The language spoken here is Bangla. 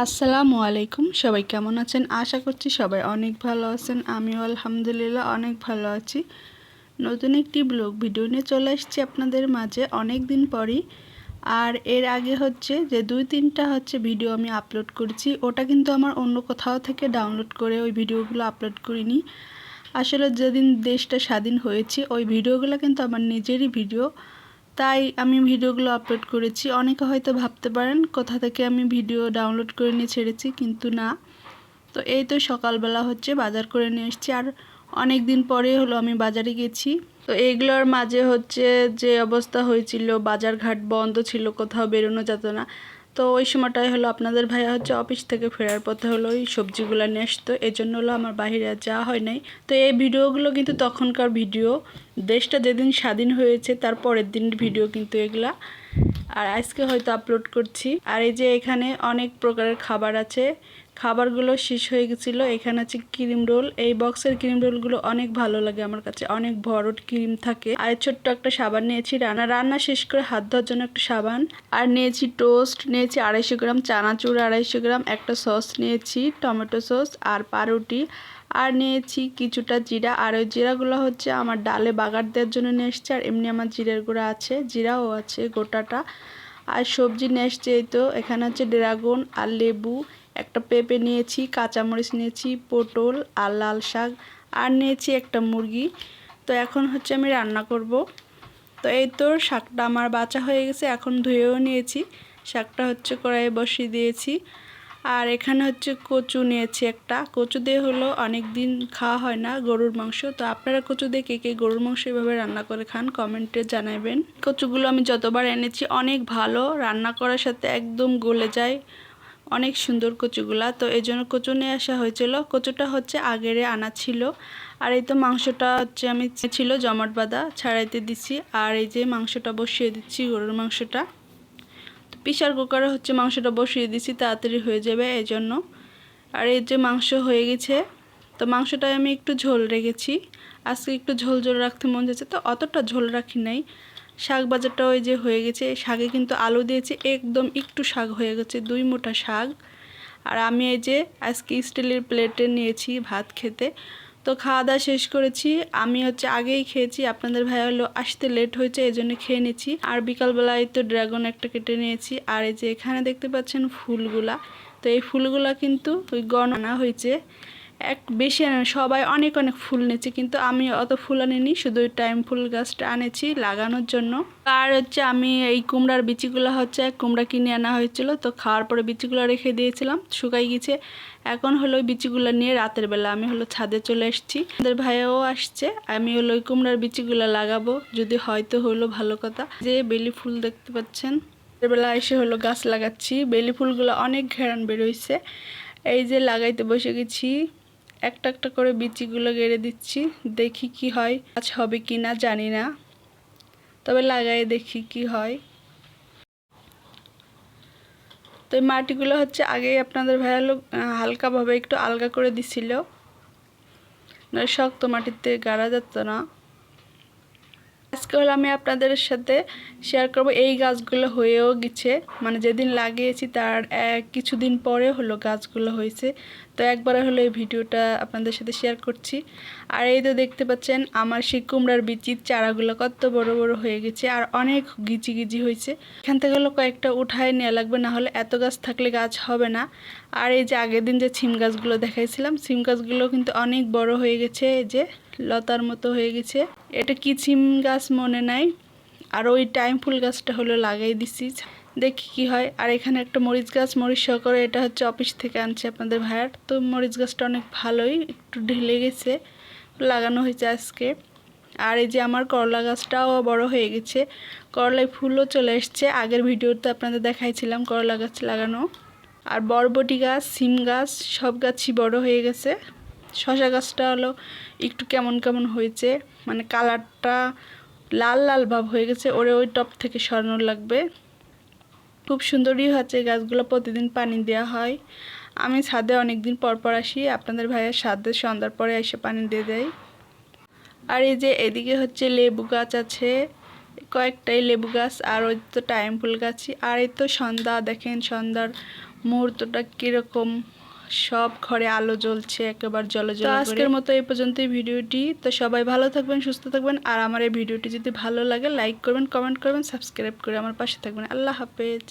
আসসালামু আলাইকুম। সবাই কেমন আছেন? আশা করছি সবাই অনেক ভালো আছেন। আমিও আলহামদুলিল্লাহ অনেক ভালো আছি। নতুন একটি ব্লগ ভিডিও নিয়ে চলে এসেছি আপনাদের মাঝে অনেক দিন পরই। আর এর আগে হচ্ছে যে দুই তিনটা হচ্ছে ভিডিও আমি আপলোড করেছি, ওটা কিন্তু আমার অন্য কোথাও থেকে ডাউনলোড করে ওই ভিডিওগুলো আপলোড করিনি। আসলে যেদিন দেশটা স্বাধীন হয়েছে, ওই ভিডিওগুলো কিন্তু আমার নিজেরই ভিডিও। তাই আমি ভিডিওগুলো আপলোড করেছি। অনেকে হয়তো ভাবতে পারেন, কোথা থেকে আমি ভিডিও ডাউনলোড করে নিয়ে ছেড়েছি, কিন্তু না। তো এই তো সকালবেলা হচ্ছে, বাজার করে নিয়ে এসেছি। আর অনেক দিন পরে হলো আমি বাজারে গেছি। তো এইগুলোর মাঝে হচ্ছে যে অবস্থা হয়েছিল বাজার ঘাট বন্ধ ছিল, কোথাও বেরোনো যেত না। তো ওই সময়টাই হলো আপনাদের ভাইয়া হচ্ছে অফিস থেকে ফেরার পথে হলো ওই সবজিগুলো নিয়ে আসতো। এই জন্য হলো আমার বাহিরে যাওয়া হয় নাই। তো এই ভিডিওগুলো কিন্তু তখনকার ভিডিও। দেশটা যেদিন স্বাধীন হয়েছে, তার পরের দিন ভিডিও কিন্তু এগুলা। আর আজকে হয়তো আপলোড করছি। আর এই যে এখানে অনেক প্রকারের খাবার আছে। খাবারগুলো শেষ হয়ে গেছিল। এখানে আছে ক্রিম রোল। এই বক্সের ক্রিম রোলগুলো অনেক ভালো লাগে আমার কাছে। অনেক ভরট ক্রিম থাকে। আর ছোট্ট একটা সাবান নিয়েছি রান্না রান্না শেষ করে হাত ধোয়ার জন্য একটা সাবান। আর নিয়েছি টোস্ট। নিয়েছি আড়াইশো গ্রাম চানাচুর, আড়াইশো গ্রাম একটা সস নিয়েছি, টমেটো সস আর পাউরুটি। আর নিয়েছি কিছুটা জিরা। আর ওই জিরাগুলো হচ্ছে আমার ডালে বাগার দেওয়ার জন্য নিয়ে এসছে। আর এমনি আমার জিরের গুঁড়া আছে, জিরাও আছে গোটাটা। আর সবজি নিয়ে এসছে এই তো। এখানে হচ্ছে ড্রাগন আর লেবু। একটা পেঁপে নিয়েছি, কাঁচামরিচ নিয়েছি, পটল আর লাল শাক, আর নিয়েছি একটা মুরগি। তো এখন হচ্ছে আমি রান্না করব। তো এই তো শাকটা আমার বাঁচা হয়ে গেছে, এখন ধুয়েও নিয়েছি। শাকটা হচ্ছে কড়াইয়ে বসিয়ে দিয়েছি। আর এখানে হচ্ছে কচু নিয়েছি একটা। কচু দিয়ে হলো অনেক দিন খাওয়া হয় না গরুর মাংস। তো আপনারা কচু দিয়ে কে কে গরুর মাংস এভাবে রান্না করে খান, কমেন্টে জানাবেন। কচুগুলো আমি যতবার এনেছি, অনেক ভালো। রান্না করার সাথে একদম গলে যায়। অনেক সুন্দর কচুগুলা। তো এই জন্য কচু নিয়ে আসা হয়েছিল। কচুটা হচ্ছে আগেরে আনা ছিল। আর এই তো মাংসটা হচ্ছে আমি ছিল জমাট বাঁধা, ছাড়াইতে দিচ্ছি আর এই যে মাংসটা বসিয়ে দিচ্ছি গরুর মাংসটা। তো প্রেশার কুকারে হচ্ছে মাংসটা বসিয়ে দিচ্ছি তাড়াতাড়ি হয়ে যাবে এই জন্য। আর এই যে মাংস হয়ে গেছে, তো মাংসটায় আমি একটু ঝোল রেখেছি। আজকে একটু ঝোল ঝোল রাখতে মন যাচ্ছে, তো অতটা ঝোল রাখি নাই। শাক বাজারটা ওই যে হয়ে গেছে। শাকে কিন্তু আলু দিয়েছি, একদম একটু শাক হয়ে গেছে, দুই মোটা শাক। আর আমি এই যে আজকে স্টিলের প্লেটে নিয়েছি ভাত খেতে। তো খাওয়া দাওয়া শেষ করেছি। আমি হচ্ছে আগেই খেয়েছি, আপনাদের ভাই হলো আসতে লেট হয়েছে, এই জন্য খেয়ে নিয়েছি আর বিকালবেলায় তো ড্রাগন একটা কেটে নিয়েছি। আর এই যে এখানে দেখতে পাচ্ছেন ফুলগুলা। তো এই ফুলগুলা কিন্তু ওই গণনা হয়েছে। এক বেশি সবাই অনেক অনেক ফুল নিয়েছে কিন্তু আমি অত ফুল আনিনি, শুধু টাইম ফুল গাছটা আনেছি লাগানোর জন্য। আর হচ্ছে আমি এই কুমড়ার বিচিগুলো হচ্ছে কুমড়া কিনে আনা হয়েছিল, তো খাওয়ার পরে বিচিগুলো রেখে দিয়েছিলাম শুকাই গেছে। এখন হলো বিচিগুলো নিয়ে রাতের বেলা আমি হলো ছাদে চলে এসেছি। আমাদের ভাইয়াও আসছে, আমি হলো ওই কুমড়ার বিচিগুলো লাগাবো, যদি হয়তো হলো ভালো কথা। যে বেলি ফুল দেখতে পাচ্ছেন বেলা এসে হলো গাছ লাগাচ্ছি, বেলি ফুলগুলো অনেক ঘেরান বেরোইছে এই যে লাগাইতে বসে গেছি। একটা একটা করে বিচিগুলো গেড়ে দিচ্ছি, দেখি কি হয় গাছ হবে কি না জানি না, তবে লাগাই দেখি কি হয়। তো এই মাটিগুলো হচ্ছে আগেই আপনাদের ভাইয়ালো হালকাভাবে একটু আলগা করে দিছিল। শক্ত মাটিতে গাড়া যেত না। আজকে হলো আমি আপনাদের সাথে শেয়ার করব, এই গাছগুলো হয়েও গেছে। মানে যেদিন লাগিয়েছি তার কিছুদিন পরে হলো গাছগুলো হয়েছে। তো একবার হলো এই ভিডিওটা আপনাদের সাথে শেয়ার করছি। আর এই তো দেখতে পাচ্ছেন, আমার সেই কুমড়ার বিচির চারাগুলো কত বড় বড় হয়ে গেছে আর অনেক গিচি গিজি হয়েছে। এখান থেকে হলো কয়েকটা উঠায় নেওয়া লাগবে, না হলে এত গাছ থাকলে গাছ হবে না। আর এই যে আগের দিন যে ছিম গাছগুলো দেখাইছিলাম সিম গাছগুলো কিন্তু অনেক বড় হয়ে গেছে, এই যে লতার মতো হয়ে গেছে। এটা কি ছিম গাছ মনে নাই। আর ওই টাইম ফুল গাছটা হলো লাগাই দিছি। দেখি কি হয়। আর এখানে একটা মরিচ গাছ, মরিচ সহকারে এটা হচ্ছে অফিস থেকে আনছে আপনাদের ভাইয়ার। তো মরিচ গাছটা অনেক ভালোই, একটু ঢেলে গেছে, লাগানো হয়েছে আজকে। আর এই যে আমার করলা গাছটাও বড় হয়ে গেছে, করলায় ফুলও চলে এসছে। আগের ভিডিওতে আপনাদের দেখাইছিলাম করলা গাছ লাগানো। আর বরবটি গাছ, সিম গাছ, সব গাছই বড় হয়ে গেছে। শশা গাছটা হলো একটু কেমন কেমন হয়েছে মানে কালারটা লাল লাল ভাব হয়ে গেছে, ওরে ওই টপ থেকে সরানো লাগবে। খুব সুন্দরই হচ্ছে গাছগুলো প্রতিদিন পানি দেওয়া হয়। আমি ছাদে অনেক দিন পর পর আসি, আপনাদের ভাইয়ের সাদে সন্ধ্যার পরে এসে পানি দিয়ে দেয়। আর এই যে এদিকে হচ্ছে লেবু গাছ আছে, কয়েকটাই লেবু গাছ, আর ওই তো টাইম ফুল গাছই। আর এই তো সন্ধ্যা, দেখেন সন্ধ্যার মুহূর্তটা কীরকম। সব ঘরে আলো জ্বলছে একেবারে জলে জল আজকের মতো এই পর্যন্তই ভিডিওটি। তো সবাই ভালো থাকবেন সুস্থ থাকবেন। আর আমার এই ভিডিওটি যদি ভালো লাগে লাইক করবেন কমেন্ট করবেন সাবস্ক্রাইব করে আমার পাশে থাকবেন। আল্লাহ হাফেজ।